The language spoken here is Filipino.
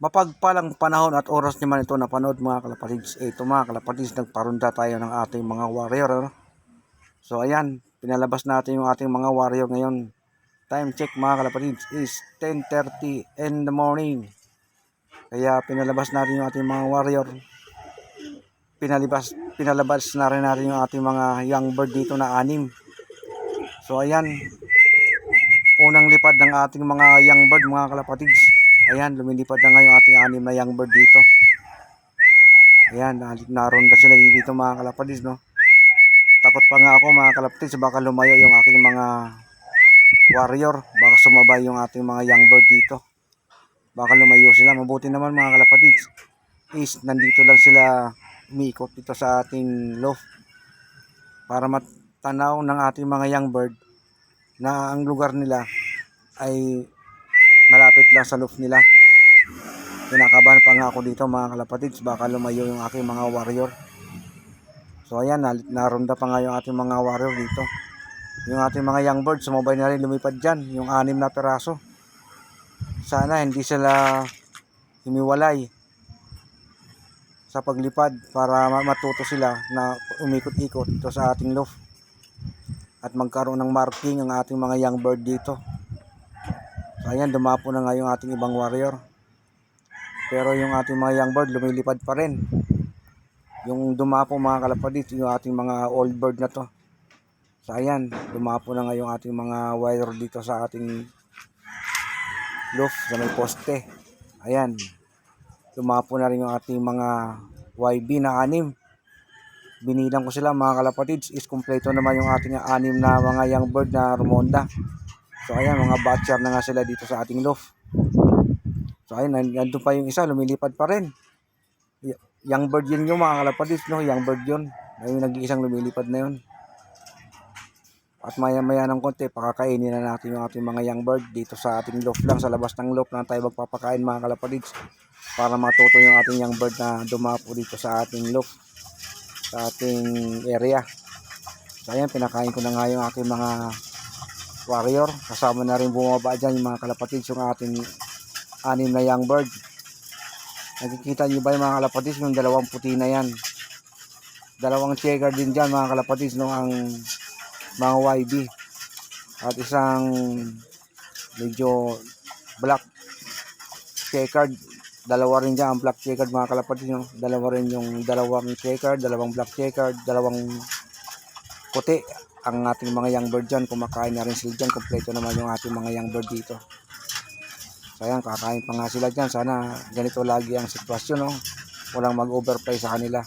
Mapagpalang panahon at oras naman ito napanood mga kalapatids. Eh, ito mga kalapatids, nagparunda tayo ng ating mga warrior. Ano? So ayan, pinalabas natin yung ating mga warrior ngayon. Time check mga kalapatids is 10.30 in the morning. Kaya pinalabas natin yung ating mga warrior. Pinalabas, pinalabas na rin natin yung ating mga young bird dito na anim. So ayan, unang lipad ng ating mga young bird mga kalapatids. Ayan, lumilipad na nga yung ating anim na young bird dito. Ayan, na- naronda sila dito mga kalapatids, no? Takot pa nga ako mga kalapatids, baka lumayo yung aking mga warrior. Baka sumabay yung ating mga young bird dito. Baka lumayo sila. Mabuti naman mga kalapatids. Is, nandito lang sila umiikot dito sa ating loft. Para matanaw ng ating mga young bird na ang lugar nila ay malapit lang sa loft nila. Kinakabahan pa nga ako dito mga kalapatids, baka lumayo yung aking mga warrior. So ayan, na- naronda pa nga yung ating mga warrior dito. Yung ating mga young birds, sumabay na rin lumipad dyan, yung anim na peraso. Sana hindi sila humiwalay sa paglipad para ma- matuto sila na umikot-ikot dito sa ating loft at magkaroon ng marking ang ating mga young bird dito. So ayan, dumapo na nga yung ating ibang warrior. Pero yung ating mga young bird lumilipad pa rin. Yung dumapo mga kalapadit, yung ating mga old bird na to. So ayan, dumapo na nga yung ating mga wire dito sa ating roof sa may poste. Ayan, dumapo na rin yung ating mga YB na anim. Binilang ko sila mga kalapatids is kumpleto naman yung ating anim na mga young bird na rumonda. So ayan, mga batcher na nga sila dito sa ating loft. So ayun, nan- nandun pa yung isa, lumilipad pa rin. Young bird yun yung mga kalapatids, no? Young bird yun. Ayun, nag-iisang lumilipad na yun. At maya maya ng konti, pakakainin na natin yung ating mga young bird dito sa ating loft lang, sa labas ng loft lang tayo magpapakain mga kalapatids. Para matuto yung ating young bird na dumapo dito sa ating loft, sa ating area. So ayan, pinakain ko na nga yung aking mga warrior. Kasama na rin bumaba dyan yung mga kalapatids, yung ating anim na young bird. Nakikita nyo ba yung mga kalapatids, yung dalawang puti na yan. Dalawang checker din dyan mga kalapatids, no, ang mga YB. At isang medyo black checkered. Dalawa rin dyan ang black checkered mga kalapatids, no. Dalawa rin yung dalawang checkered, dalawang black checkered, dalawang puti ang ating mga young bird dyan. Kumakain na rin sila dyan. Kompleto naman yung ating mga young bird dito. So ayan, kakain pa nga sila dyan. Sana ganito lagi ang sitwasyon, no? Walang mag-overplay sa kanila.